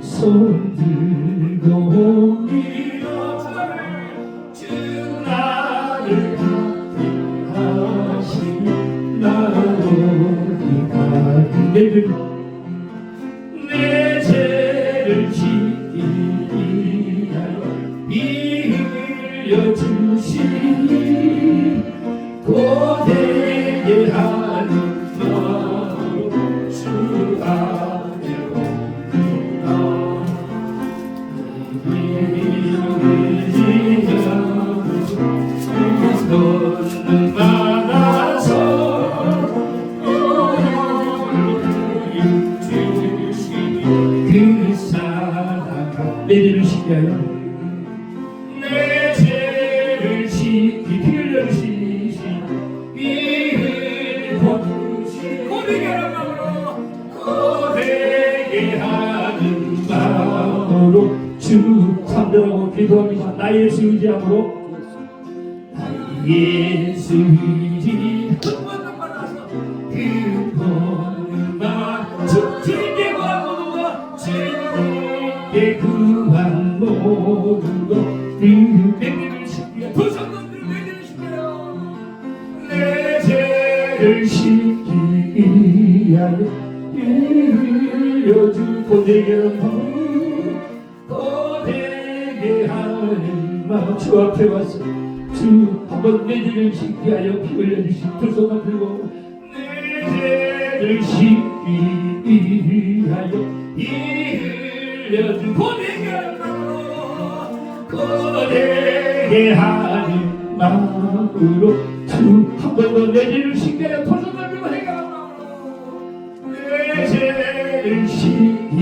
주 주 삼들하고 기도합니다. 나 예수 의지함으로. 나 예수 의지 주님께 구한 모든 것 내게를 시키려 두 손들을 내게를 시켜요 내 죄를 씻기 위하여 흘려주고 내게는 고되게 주 앞에 와서 주 한번 내 죄를 씻기 하여 피 흘려주신 두 손을 들고 내 죄를 씻기 위하여 이 흘려준 마음으로 고되게 하는 마음으로 주 한번 더내 죄를 씻게 하여 두 손을 들고 마음으로 내 죄를 씻기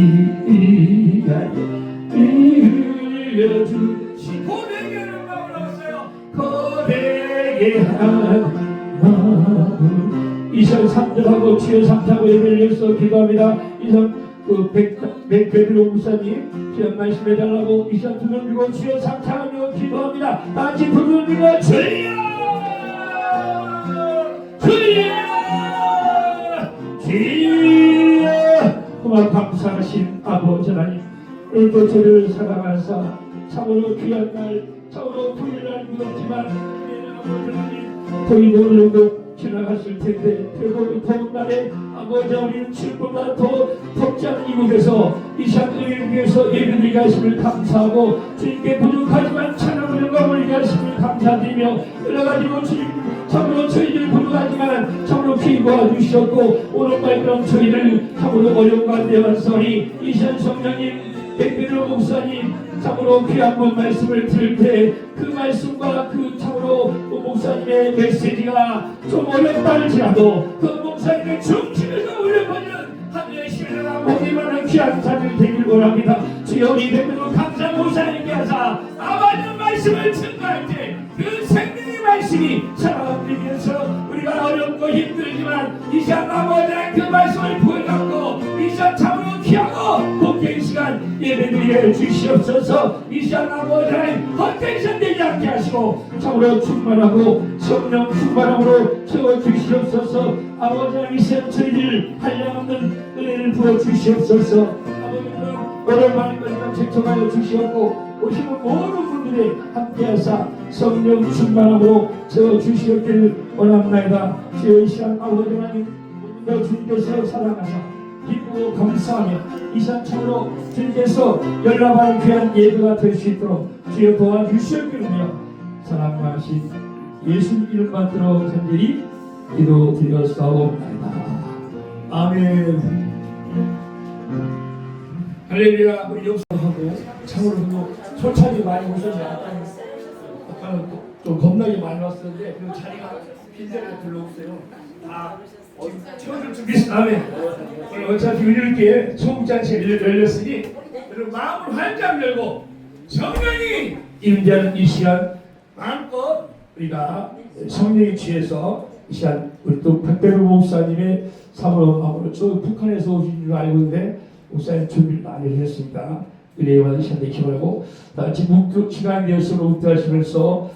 위하여 이 흘려주신 고되게 이상 삼들하고 치유 삼타고 예배를 열서 기도합니다. 이상 그 백, 백배드로 목사님 귀한 말씀 해달라고 이상 두손 들고 치유 삼타하며 기도합니다. 다 같이 두손 들고 주여! 주여! 주여! 고마 감사하신 아버지 하나님 오늘도 저를 사랑하사 참으로 귀한 날 참으로 무섭지만 아버지 하나님 더위 오늘도 지나갔을 텐데 그리고 더운 날에 아버지 우리는 지금보다 더 덥지 않은 이곳에서 이 샹들을 위해서 예배드리게 하심을 감사하고 주님께 부족하지만 찬양을 영광을 하심을 감사드리며 여러 가지로 주님 참으로 저희들 부족하지만 참으로 피고와 주셨고 오늘날 그런 저희를 참으로 어려운 가운데 왔으니 이시안 성령님 백비로 목사님 참으로 귀한 분 말씀을 들을 때그 말씀과 그 참으로 그 목사님의 메시지가 좀 어렵다 할지라도 그 목사님의 중심에서 울려버리는 하늘의 신뢰가 보기만한 귀한 자들 되길 원합니다. 주여 우리 백비로 감사 목사님께 하사 아버지의 말씀을 증거할 때 그 생명의 말씀이 살아가기 위해서 우리가 어렵고 힘들지만 이 시간 아버지의 그 말씀을 부여잡고 이 시간 참으로 귀하고 예배드리게 주시옵소서. 이 시간 아버지의 시간 되지 않게 하시고 참으로 충만하고 성령 충만함으로 채워 주시옵소서. 아버지 이 시간 저희들 한량없는 은혜를 부어 주시옵소서. 아버지는 오랜만에 것만 책정하여 주시옵고 오시는 모든 분들이 함께하사 성령 충만함으로 채워 주시옵기를 원합나이다. 주여 이 시간 아버지 하나님 너 주님께서 사랑하사 기쁘고 감사하며 이산 참으로 주님께서 연락하는 귀한 예배가 될 수 있도록 주여 도와주시옵기를며 사랑하신 예수 이름 받들어 간절히 기도 드렸사옵나이다. 아멘. 할렐루야. 우리 역사하고 참으로 뭐 솔찬히 많이 오셨는데 아까는 아까는 또- 좀 겁나게 많이 왔었는데 그 자리가 빈자리가 별로 없어요. 다 아멘. 오늘 어차피 이렇게 총장체를 열렸으니 여러분 마음을 활짝 열고 정면이 임자는 이 시간 마음껏 우리가 성령에 취해서 이 시간 우리 또 박대로 목사님의 사모로 마음으로 저 북한에서 오신 줄 알고 있는데 목사님 준비를 많이 했습니다. 은혜에 받으시는데 기원하고. 다 같이 묵도 시간 내에서 묵도하시면서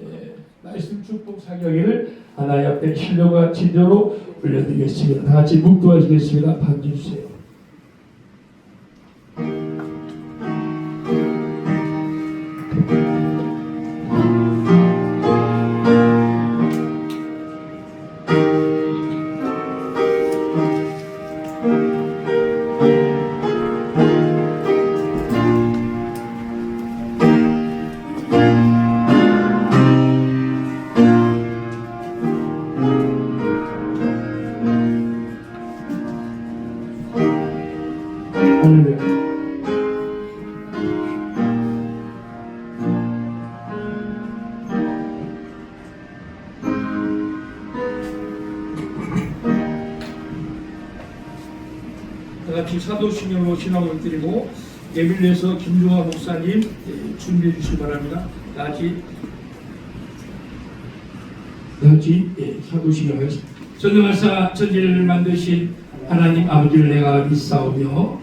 에, 말씀 축복 사경을 하나의 앞에 신령과 진정으로 올려드리겠습니다. 다 같이 묵도하시겠습니다. 반주주세요. 같이 사도신경으로 신앙을 드리고 예빌에서 김종화 목사님 예, 준비해 주시기 바랍니다. 다 같이 다 같이 예, 사도신경 하겠습니다. 전능하사 천지를 만드신 하나님 아버지를 내가 믿사오며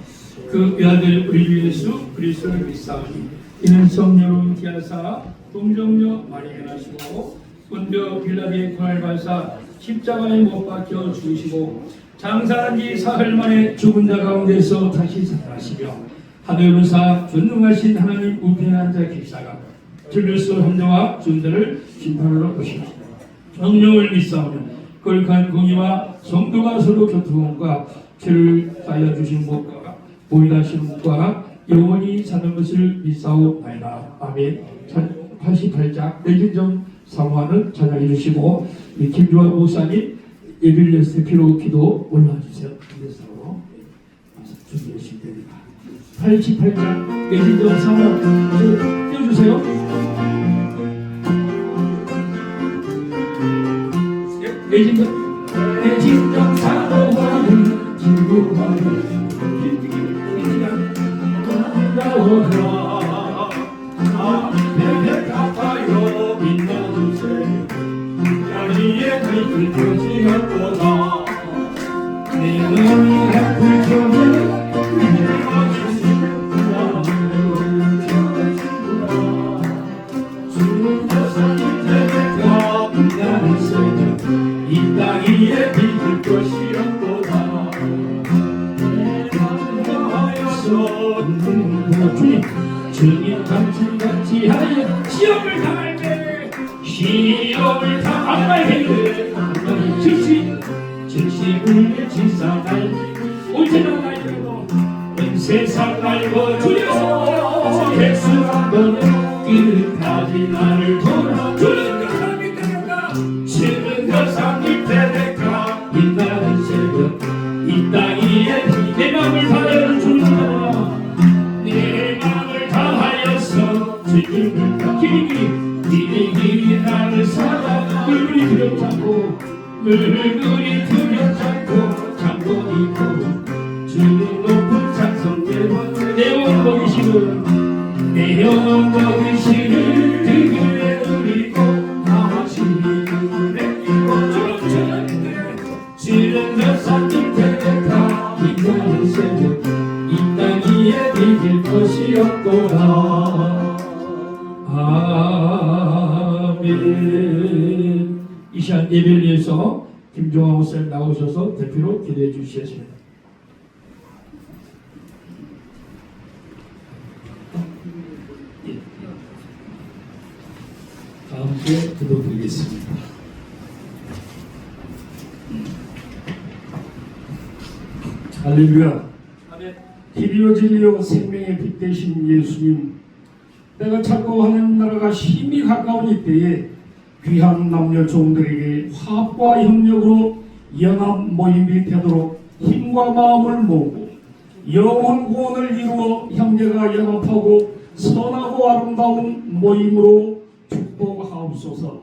그 외아들 우리 주 예수 그리스도를 믿사오니 이는 성령으로 기하사 동정녀 마리아 하시고 본저 빌라디의 고난을 받사 십자가에 못 박혀 죽으시고 장사한 지 사흘 만에 죽은 자 가운데서 다시 살아나시며 하늘로사 전능하신 하나님 우편한 자 계사가 들려서 함정와 존재를 심판하러 오시고 성령을 믿사오며 거룩한 공의와 성도가 서로 교통과 죄를 쌓여 주신 것과 보이다시는 것과 영원히 사는 것을 믿사오나이다. 아멘. 88장 내진정 사모하는 찬양해 주시고 이 김주환 목사님 예빌레 스테피로 기도 올라와 주세요. 기대사로 준비해 주시면 됩니다. 88장 내진정 사모 띄워주세요. 내진정 내진정 사모하는 진구하는 나오라 내 날고 주여서 백수한 번은 끝까지 나를 돌아 주는 내가 주는 것상 밑에 내가 빛나는 새벽 이땅 위에 내 맘을 다하여 주나 내 맘을 다하여서 주님을 길이 길이 길이 나를 사랑 물물이 두렵잡고 물물이 대표로 기도해 주시겠습니다 다음 주에 기도 드리겠습니다. 할렐루야. 길이요 진리요 생명의 빛 되신 예수님 내가 찾고 하는 나라가 힘이 가까운 이때에 귀한 남녀 종들에게 화합과 협력으로 연합 모임이 되도록 힘과 마음을 모으고 영원 구원을 이루어 형제가 연합하고 선하고 아름다운 모임으로 축복하옵소서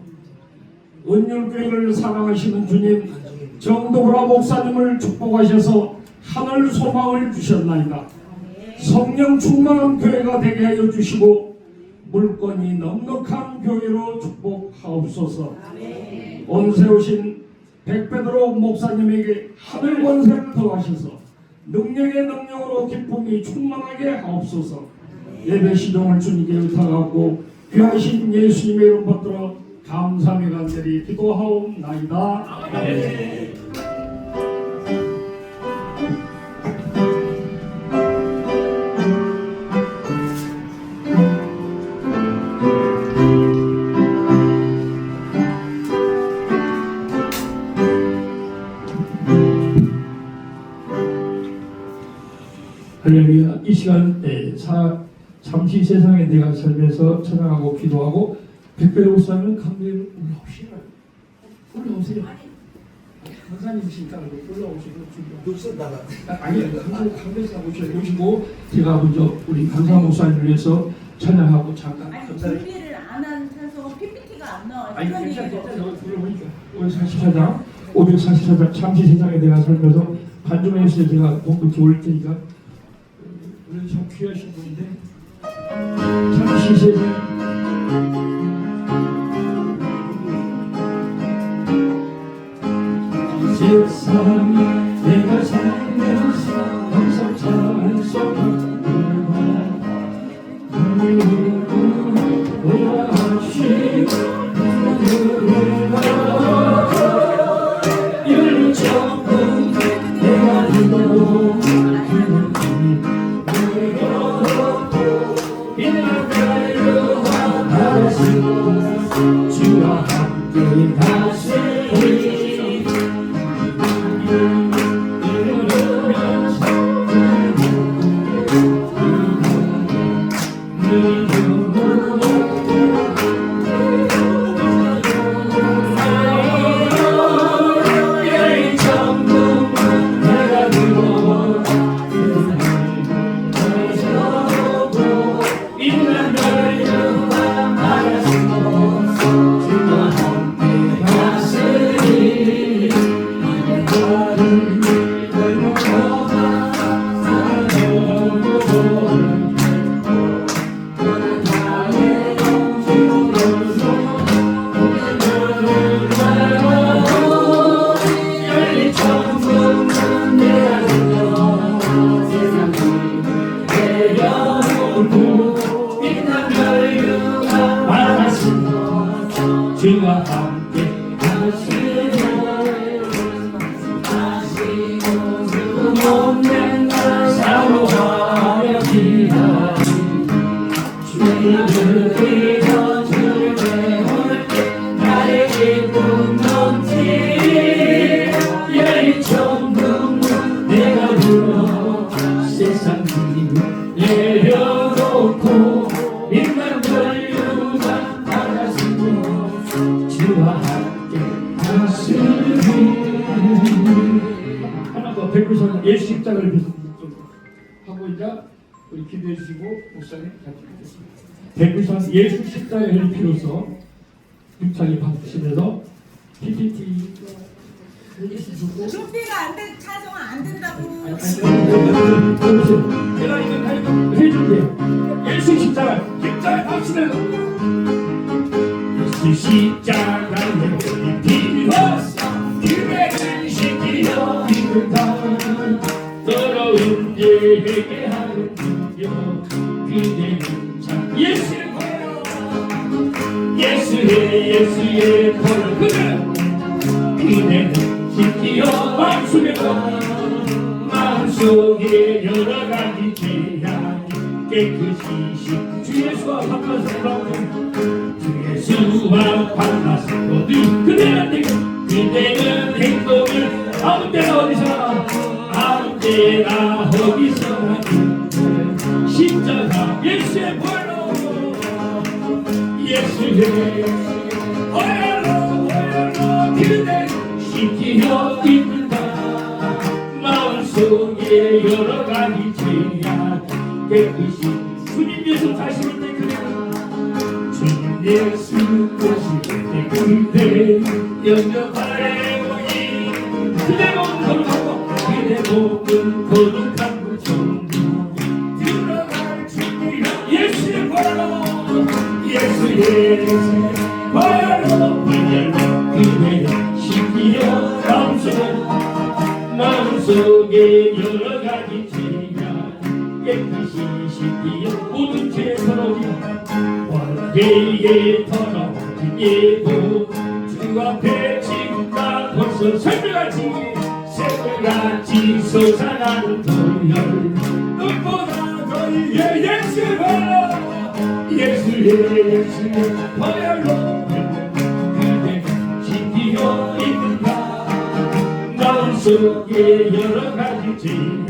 은율교회를 사랑하시는 주님 정도브라 목사님을 축복하셔서 하늘 소망을 주셨나이다. 성령 충만한 교회가 되게 하여 주시고 물건이 넉넉한 교회로 축복하옵소서. 온세 오신 백베드로 목사님에게 하늘 권세를 더하셔서 능력의 능력으로 기쁨이 충만하게 하옵소서. 예배 시동을 주님께 의탁하고 귀하신 예수님의 이름 받들어 감사의 간절히 기도하옵나이다. 아멘. 시간 에, 사, 잠시 세상에 내가 살면서 찬양하고 기도하고 백배 목사는 강대로 올라오시라 올라오세요 강사님이시니까 올라오시고 녹슨다가. 아니 강대사 오셔 오시고 제가 먼저 우리 강사 목사님을 위해서 찬양하고 잠깐 아니 감사를 준비를 안한 찬송 PPT가 안 나와요. 아니 그런 괜찮아 얘기가 괜찮아 없어요. 불러보니까 544장 544장 잠시 세상에 내가 살면서 한주에서 제가 공부 좋을 테니까 오늘 참 귀하신 분인데 참 시세는 세상이 내가 살면서 항상 찬송하는 열 우리 기도해 주시고 목사님 하겠습니다. 백구선 예수 십자가를 피로써 육창이 받으시면서 PPT 준비가 안 돼, 찬송 안 된다고. 내가 이거 다 이거 해줄게 예수 십자가 십자가 박수면서 예수 십자 마음속에 여러 가지. 죄악이 깨끗이 씻주 예수와 만나서 주 예수와 만나서 거듭 그대는 행복을 아무 때나 어디서나 아무 때나 어디서나 십자가 예수의 벌로. 예수의 어여로 어여로 그대 시키어 주님 예수 다시는 때 그대. 주님 예수 다시는 때 그대. 영접하래 보니 그대 몸 거룩하고 그대 몸은 거룩한 그 정도 들어갈 준비가 예수의 바로. 예수의 바로 모든 죄 털어지고 왕계에 털어진 예고 주 앞에 지금까 벌써 새벽같이 새벽같이 솟아나는 돌열 눈보다 더 위에 예수 바라 예수의 예수의 바야로 그대 지키어 있는가? 마음속에 여러 가지 죄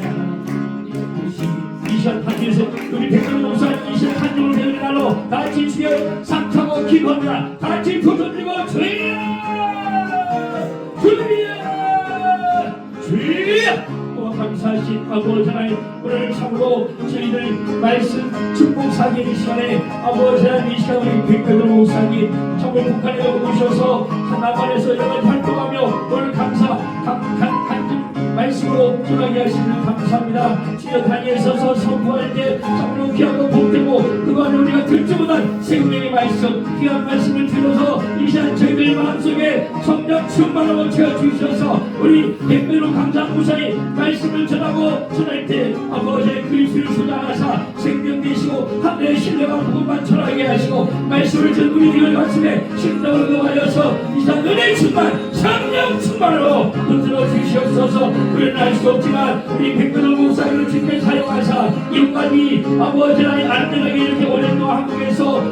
우리 목사님 이시한 한중을 배우는 날로 다 같이 주여. 삼타고 기도합니다. 다 같이 부서 들고 주여! 주여! 주여! 또 감사하신 아버지 하나님 오늘 참으로 저희들 말씀 축복 사기 이 시간에 아버지 하나님 이 시간 우리 백배들 목사님 참으로 북한에 오셔서 하나만에서 여러 활동하며 오늘 감사 감, 감, 감, 말씀으로 전하게 하시는 감사합니다. 주여 단위에 서서 선포할 때 참으로 귀하고 복되고 그동안 우리가 듣지 못한 생명의 말씀 귀한 말씀을 들어서 이 시간 저희들 마음속에 성령 충만하고 채워 주셔서 우리 백배로 감사한 무사히 말씀을 전하고 전할 때 아버지의 그리스를 소장하사 생명 되시고 하늘의 신뢰와 복음만 전하게 하시고 말씀을 듣는 우리들 가슴에 심령을 놓아여서 이상 은혜 충만 성령 충만으로 붙들어 주시옵소서. 우리는 알 수 없지만 우리 백근호 목사님을 직접 사용하사 인간이 아버지 하나님 안전하게 이렇게 오랫동안 한국에서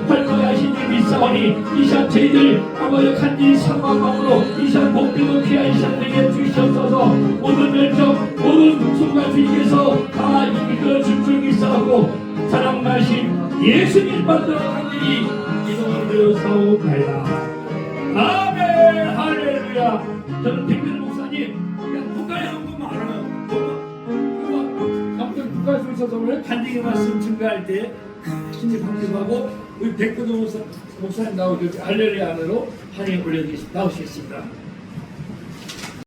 줄 믿사오니 이 시간 저희들 아버지 간절히 사모함으로 이 시간 복되고 귀한 시간 되게 주시옵소서. 모든 열정 모든 순간 주님께서 다 이끌어 사랑 하신 예수님 만들어 간절히 기도를 드려사옵나이다 아멘. 할렐루야. 저는 백근 목사님 그냥 국가에 한 것만 알아요 아무튼 국가에서 있어서 오늘 간증의 말씀 증거할 때 신이 방송하고 우리 백근 목사, 목사님 나오실 때 할렐루야 안으로 환영해 올려주시 나오시겠습니다